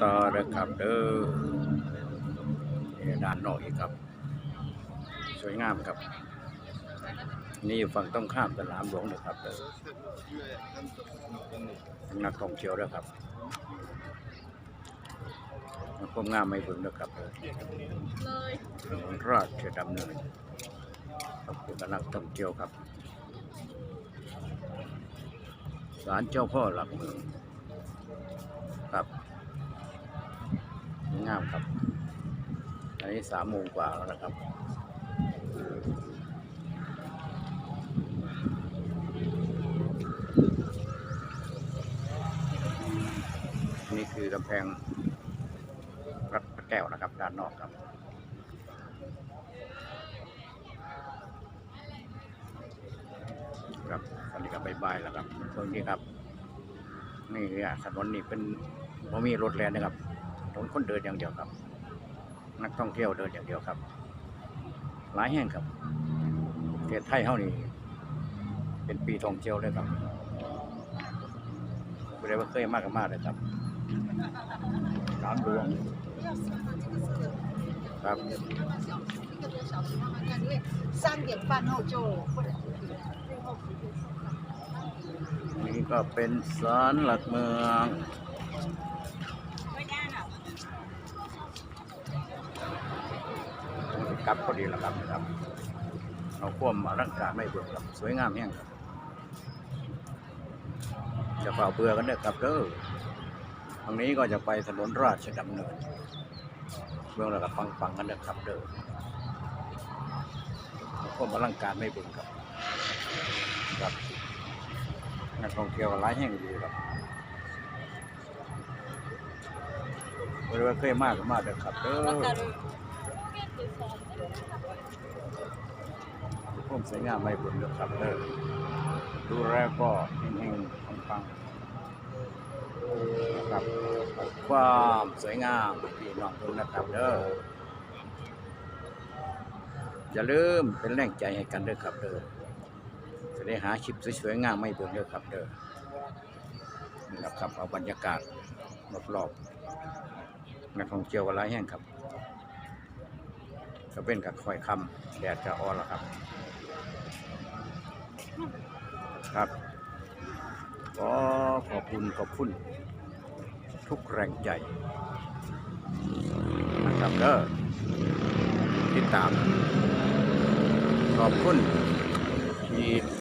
ต่อเด้อครับเด้อนี่ด้านนอกอีกครับ สวยงามครับ นี่อยู่ฝั่งต้องข้ามสนามหลวงนะครับเด้อนักท่องเที่ยวเด้อครับมันก็งามไม่เบิ่งเด้อครับเลยราชดำเนินขอบคุณนักท่องเที่ยวครับศาลเจ้าพ่อหลักเมืองครับ งามครับอันนี้สามโมงกว่าแล้วนะครับนี่คือกำแพงรัดพระแก้วนะครับ ด้านนอกครับ ครับตอนนี้ก็บายบายแล้วครับตรงนี้ครับ นี่เนี่ยถนนนี่เป็นบ่มีรถแล่นนะครับ ผมคนเดินอย่างเดียวครับ นักท่องเที่ยวเดินอย่างเดียวครับ หลายแห่งครับประเทศไทยเท่านี้ เป็นปีท่องเที่ยวเลยครับไม่ได้ว่าเคยมากกับมากเลยครับตามดวงครับนี่ก็เป็นศาลหลักเมืองับพอดีแล้วครับนะครับเอาควมอลังการไม่เบื่อครับสวยงามแห้งครับจะเฝ้าเบื่อกันเด้อครับเด้อทางนี้ก็จะไปถนนราชดำเนินเมืองเราก็ฟังฟังกันเด้อครับเด้อเอาควมอลังการไม่เบื่อครับครับนักท่องเที่ยวหลายแห่งดีครับบริเวณเคยมากก็มากเด้อครับเด้อ ผมสวยงามไม่บุญเลือกครับเด้อดูแลก็เฮงๆปังๆนะครับความสวยงามพี่น้องทุกนะครับเด้ออย่าลืมเป็นแรงใจให้กันเด้อครับเด้อจะได้หาชิปสวยๆงามไม่เบื่อเด้อครับเด้อนี่แหละครับเอาบรรยากาศรอบๆนักท่องเที่ยวกันหลายแห่งครับ ก็เป็นกับคอยคำแดดจะอ่อนแล้วครับ ครับก็ขอบคุณขอบคุณ ทุกแรงใจนะครับเด้อติดตาม ขอบคุณที่